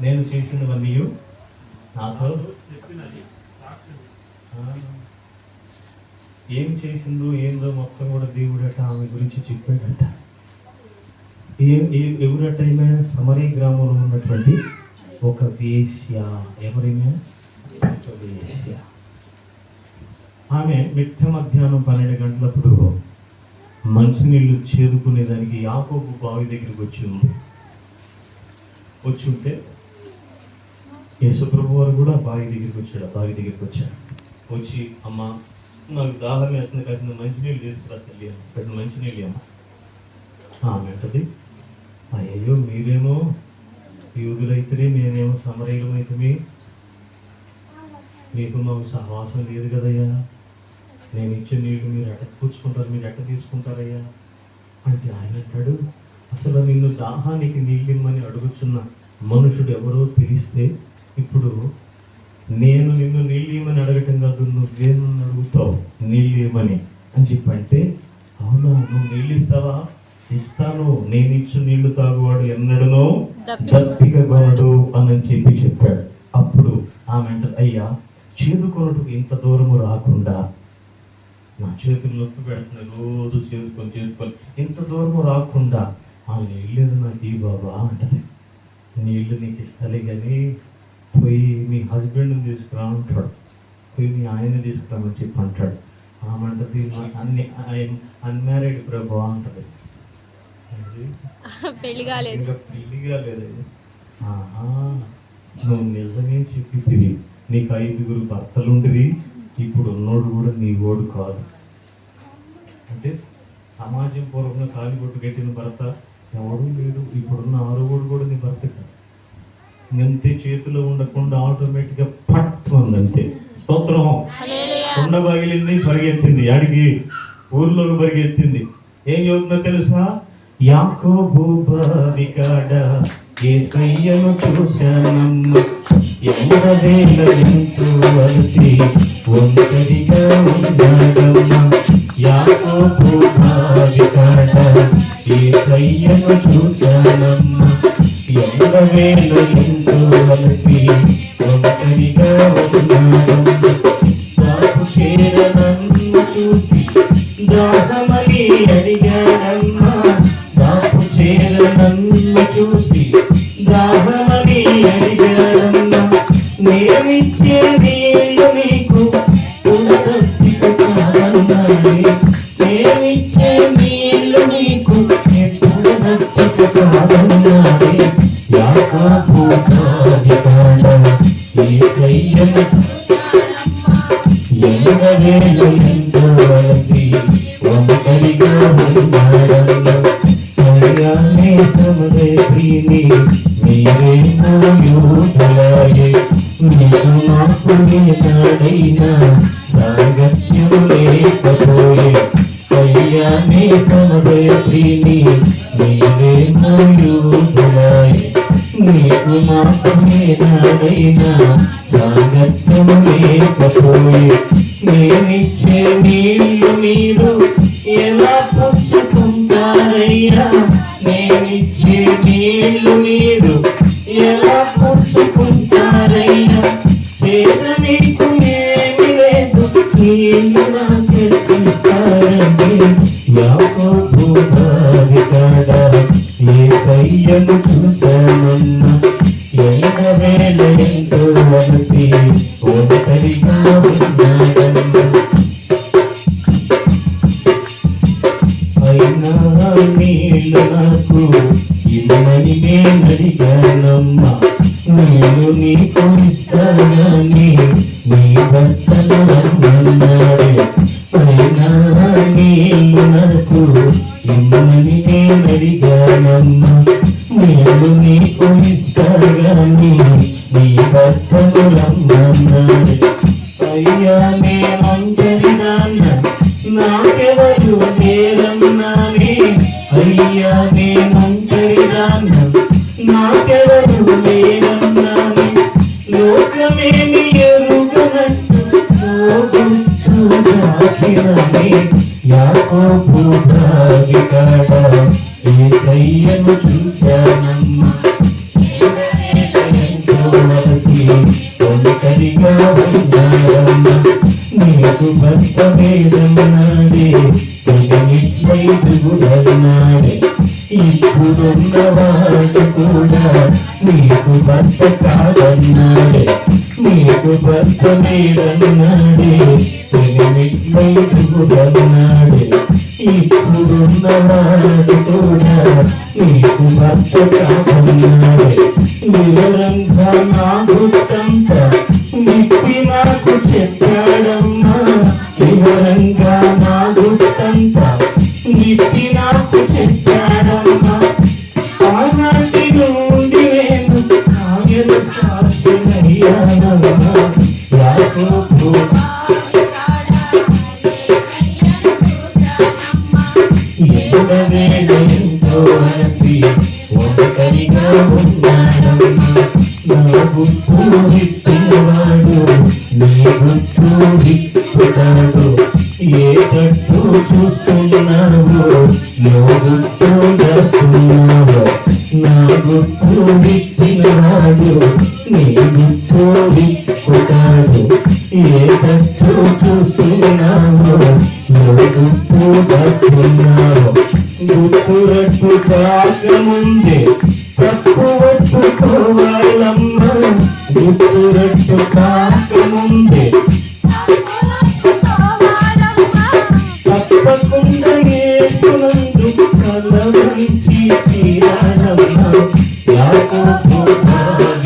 నేను చేసినవన్నీ నాతో ఏం చేసిందో ఏందో మొత్తం కూడా దేవుడట ఆమె గురించి చెప్పాడట. ఏ- ఏ- ఎవరట ఈమె సమరీ గ్రామంలో ఉన్నటువంటి ఒక వేశ్య. ఎవరైనా? ఒక వేశ్య. ఆమె మిట్ట మధ్యాహ్నం పన్నెండు గంటలప్పుడు మంచినీళ్ళు చేదుకునేదానికి యాకోబు బావి దగ్గరికి వచ్చి ఉంది వచ్చి ఉంటే యేసుప్రభు వారు కూడా బావి దగ్గరికి వచ్చాడు ఆ బావి దగ్గరికి వచ్చాడు వచ్చి అమ్మ నాకు దాహం వేస్తుంది కాసిన మంచినీళ్ళు తీసుకురా తల్లి అమ్మ కాసిన మంచినీళ్ళు అమ్మ ఆమె అంటది. అయ్యో మీరేమో యూదులైతే నేనేమో సమరయులమైతే మీకు మాకు సహవాసం లేదు కదయ్యా. నేను ఇచ్చే నీళ్ళు మీరు ఎట్ట పూచుకుంటారు మీరు ఎట్ట తీసుకుంటారయ్యా? అంటే ఆయన అంటాడు అసలు నిన్ను దాహానికి నీళ్ళిమ్మని అడుగుచున్న మనుషుడు ఎవరో తెలిస్తే ఇప్పుడు నేను నిన్ను నీళ్ళు ఇమ్మని అడగటం కాదు నువ్వే నన్ను అడుగుతావు నీళ్ళు ఇమ్మని అని చెప్పంటే అవునా నువ్వు నీళ్ళు ఇస్తావా ఇస్తాను నేను ఇచ్చు నీళ్ళు తాగువాడు ఎన్నడనో దప్పిక కొనడు అని చెప్పి చెప్పాడు. అప్పుడు ఆమె అయ్యా చేదుకొనటకు ఇంత దూరము రాకుండా నా చేతులు నొప్పి పెడుతున్నాయి రోజు చేదుకొని చేదుకొని ఇంత దూరము రాకుండా ఆ నీళ్ళు నాకు ఈ బాబా అంటది. నీళ్ళు నీకు ఇస్తాలే కానీ పోయి మీ హస్బెండ్ని తీసుకురా అంటాడు పోయి మీ ఆయన తీసుకురామని చెప్పి అంటాడు. ఆమె అంటది "మా అన్ని అన్మ్యారీడ్ ప్రభా అంటది? పెళ్ళి కాలేదు. ఇంకా పెళ్ళి కాలేదు. ఆహా. నువ్వు నిజమే చెప్పితివి. నీకు ఐదుగురు భర్తలుండివి ఇప్పుడు ఉన్నోడు కూడా నీ ఓడు కాదు. అంటే సమాజం పూర్వకంగా కాలి కొట్టు కట్టిన భర్త ఎవడు లేడు. ఇప్పుడున్న ఆరుగుడు కూడా నీ భర్త అంతే చేతిలో ఉండకుండా ఆటోమేటిక్గా పట్ అంతే స్తోత్రం. కొండ పగిలింది పరిగెత్తింది. అడిగి ఊర్లోకి పరిగెత్తింది. ఏం చదువుతుందో తెలుసా? యాకోబు బావికాడ ఏసయ్యను చూశానమ్మ. ఎండవేల ఎంతో అలసి ఒంటరిగా ఉన్నాడమ్మ. యాకోబు బావికాడ ఏసయ్యను చూశానమ్మ. ఎంతో ఒంటరిగా ఉన్నాడమ్మ ఈ కయ్యను ఎండవేలు ఎంతో అలసి ఒంటరిగా ఉన్నాడన్న మర్యానే సమదేవిని మీరే యూదలాయే మీకు మాకు నాడైనా సాంగత్యం లేకపోయే కళ్యాణే సమదేవిని మీరే యూదలాయే నీకు మాత్రమే నాడైనా సాగత్యం లేకపోయే నేనిచ్చే నీళ్ళు మీరు ఎలా పుచ్చుకుంటారయ్యా నేనిచ్చే నీళ్ళు మీరు ఎలా పుచ్చుకుంటారయ్యా పేద మీకు ఏమి లేదు నీళ్ళు నాకెడుకుంటారండి యాకో భూతాది భావికాడ ఏ కయ్యను చూశానన్నా ఎంత వేళ ఎంతో వలసి ఒంటరిగా ఉన్నాడన్నా అయినా నేను నాకు ఇమ్మని నేను అడిగానమ్మా నేను నీకు ఇస్తానని నీ భర్తను అన్నాడే అయ్యా నేనంజరి నాన్న నాకెవరు లేరన్నానే అయ్యా నేనంజరి నాకెవరు లేరన్నానే లోకమేమి ఎరుగనట్టు లోకించుగాచిననే యాకోబు భావికాడ ఏ కయ్యను చూశానమ్మా నీకు భర్త వేదన్నాడే తిరిగిన్నాడే ఇప్పుడున్నవాడు కూడా నీకు భర్త కాదన్నాడే నీకు భర్త వేదన్నాడే తిరిగిన్నాడే ఇప్పుడున్నవాడు కూడా నీకు భర్త కాదన్నాడే. నాకు వివరంగా నా గుర్తంతా నాకు ఆనాటి నుండి నేను యాకోబు ఎంతో ఉన్నాడమ్మా. నా గుర్తు గుర్తు ఏ కట్టు చూస్తున్నావు నో గుర్తు నా గుర్తు విప్పినవాడు నీ గుర్తు విప్పుతాడు ఏ కట్టు చూస్తున్నావు నో గుర్తు రట్టు కాకముందే తప్పు ఒప్పుకోవాలమ్మా. గుర్తు రట్టు కాక Não, não.